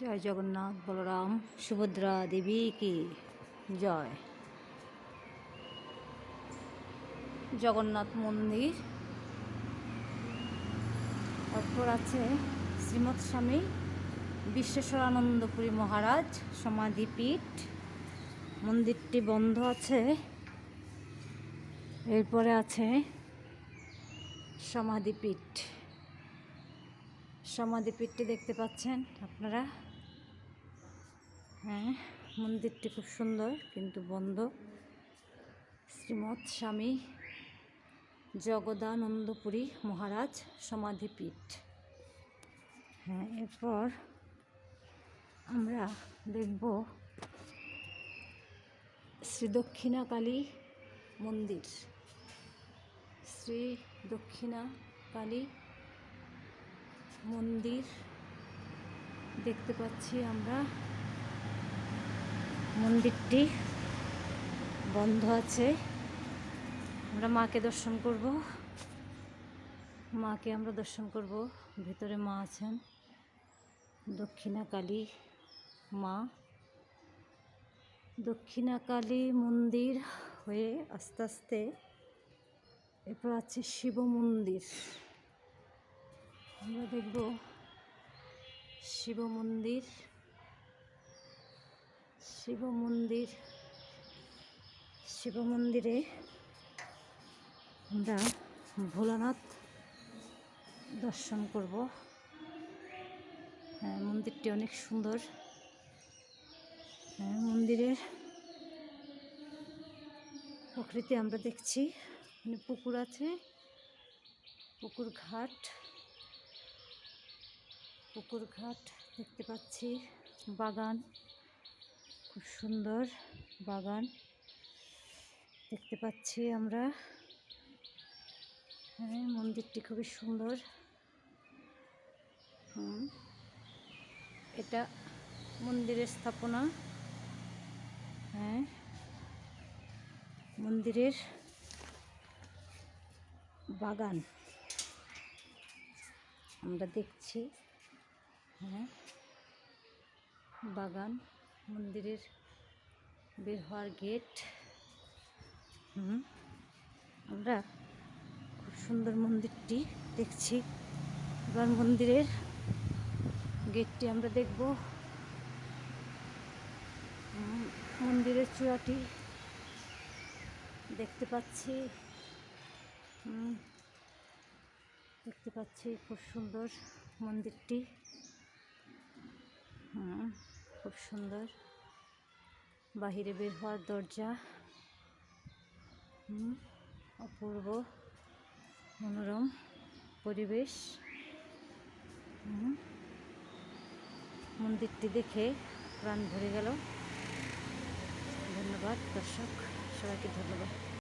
জয় জগন্নাথ বলরাম, সুভদ্রা দেবী কি? জয়। জগন্নাথ মন্দির। তারপর আছে শ্রীমৎ স্বামী বিশ্বেশ্বরানন্দপুরী মহারাজ সমাধিপীঠ। মন্দিরটি বন্ধ আছে। এরপরে আছে সমাধিপীঠ। সমাধিপীঠটি দেখতে পাচ্ছেন আপনারা? হ্যাঁ মন্দিরটি খুব সুন্দর, কিন্তু বন্ধ। শ্রীমৎ স্বামী জগদানন্দপুরী মহারাজ সমাধিপীঠ। হ্যাঁ এরপর আমরা দেখব শ্রী দক্ষিণা কালী মন্দির। শ্রী দক্ষিণা কালী মন্দির দেখতে পাচ্ছি আমরা। মন্দিরটি বন্ধ আছে। আমরা মাকে দর্শন করব। মাকে আমরা দর্শন করব। ভিতরে মা আছেন। দক্ষিণা কালী মা। দক্ষিণা কালী মন্দির হয়ে আস্তে আস্তে এরপর আছে শিব মন্দির। আমরা দেখব শিব মন্দির। শিব মন্দির শিব মন্দিরে আমরা ভোলানাথ দর্শন করব। হ্যাঁ মন্দিরটি অনেক সুন্দর। হ্যাঁ মন্দিরের প্রকৃতি আমরা দেখছি। মানে পুকুর আছে, পুকুর ঘাট পুকুর ঘাট দেখতে পাচ্ছি, বাগান। খুব সুন্দর বাগান দেখতে পাচ্ছি আমরা। হ্যাঁ মন্দিরটি খুবই সুন্দর। এটা মন্দিরের স্থাপনা। হ্যাঁ মন্দিরের বাগান আমরা দেখছি। হ্যাঁ বাগান। মন্দিরের বের হওয়ার গেট হুম আমরা খুব সুন্দর মন্দিরটি দেখছি। এবার মন্দিরের গেটটি আমরা দেখব। মন্দিরের চূড়াটি দেখতে পাচ্ছি। দেখতে পাচ্ছি খুব সুন্দর মন্দিরটি। হুম, খুব সুন্দর। বাহিরে বের হওয়ার দরজা। অপূর্ব, মনোরম পরিবেশ। মন্দিরটি দেখে প্রাণ ভরে গেল। ধন্যবাদ, দর্শক, সবাইকে ধন্যবাদ।